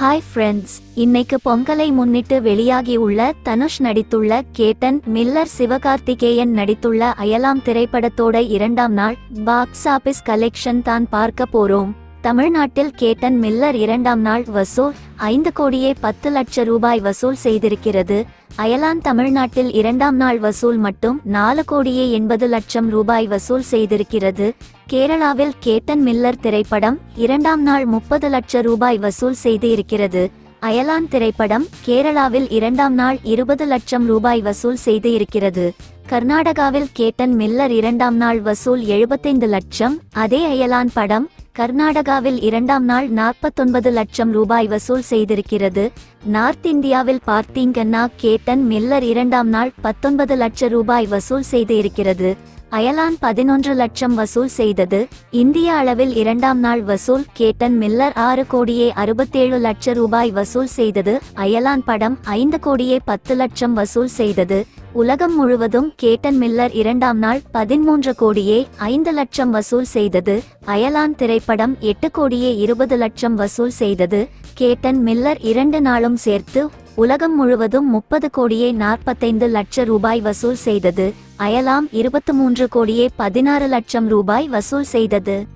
Hi friends இன்னைக்கு பொங்கலை முன்னிட்டு வெளியாகியுள்ள தனுஷ் நடித்துள்ள கேட்டன் மில்லர் சிவகார்த்திகேயன் நடித்துள்ள அயலாம் திரைப்படத்தோட இரண்டாம் நாள் பாக்ஸ் ஆபீஸ் கலெக்ஷன் தான் பார்க்க போறோம். தமிழ்நாட்டில் கேட்டன் மில்லர் இரண்டாம் நாள் வசூல் ஐந்து கோடியே பத்து லட்ச ரூபாய் வசூல் செய்திருக்கிறது. அயலான் தமிழ்நாட்டில் இரண்டாம் நாள் வசூல் மட்டும் நாலு கோடியே எண்பது லட்சம் ரூபாய் வசூல் செய்திருக்கிறது. கேரளாவில் கேட்டன் மில்லர் திரைப்படம் இரண்டாம் நாள் முப்பது லட்ச ரூபாய் வசூல் செய்து இருக்கிறது அயலான் திரைப்படம் கேரளாவில் இரண்டாம் நாள் இருபது லட்சம் ரூபாய் வசூல் செய்து இருக்கிறது கர்நாடகாவில் கேட்டன் மில்லர் இரண்டாம் நாள் வசூல் எழுபத்தைந்து லட்சம். அதே அயலான் படம் கர்நாடகாவில் இரண்டாம் நாள் நாற்பத்தொன்பது லட்சம் ரூபாய் வசூல் செய்திருக்கிறது. நார்த் இந்தியாவில் பார்த்தீங்கன்னா கேட்டன் மில்லர் இரண்டாம் நாள் பத்தொன்பது லட்சம் ரூபாய் வசூல் செய்து இருக்கிறது அயலான் பதினொன்று லட்சம் வசூல் செய்தது. இந்திய அளவில் இரண்டாம் நாள் வசூல் கேட்டன் மில்லர் ஆறு கோடியே அறுபத்தேழு லட்ச ரூபாய் வசூல் செய்தது. அயலான் படம் ஐந்து கோடியே பத்து லட்சம் வசூல் செய்தது. உலகம் முழுவதும் கேட்டன் மில்லர் இரண்டாம் நாள் பதிமூன்று கோடியே ஐந்து லட்சம் வசூல் செய்தது. அயலான் திரைப்படம் எட்டு கோடியே இருபது லட்சம் வசூல் செய்தது. கேட்டன் மில்லர் இரண்டு நாளும் சேர்த்து உலகம் முழுவதும் முப்பது கோடியே நாற்பத்தைந்து லட்ச ரூபாய் வசூல் செய்தது. அயலாம் இருபத்து மூன்று கோடியே பதினாறு லட்சம் ரூபாய் வசூல் செய்தது.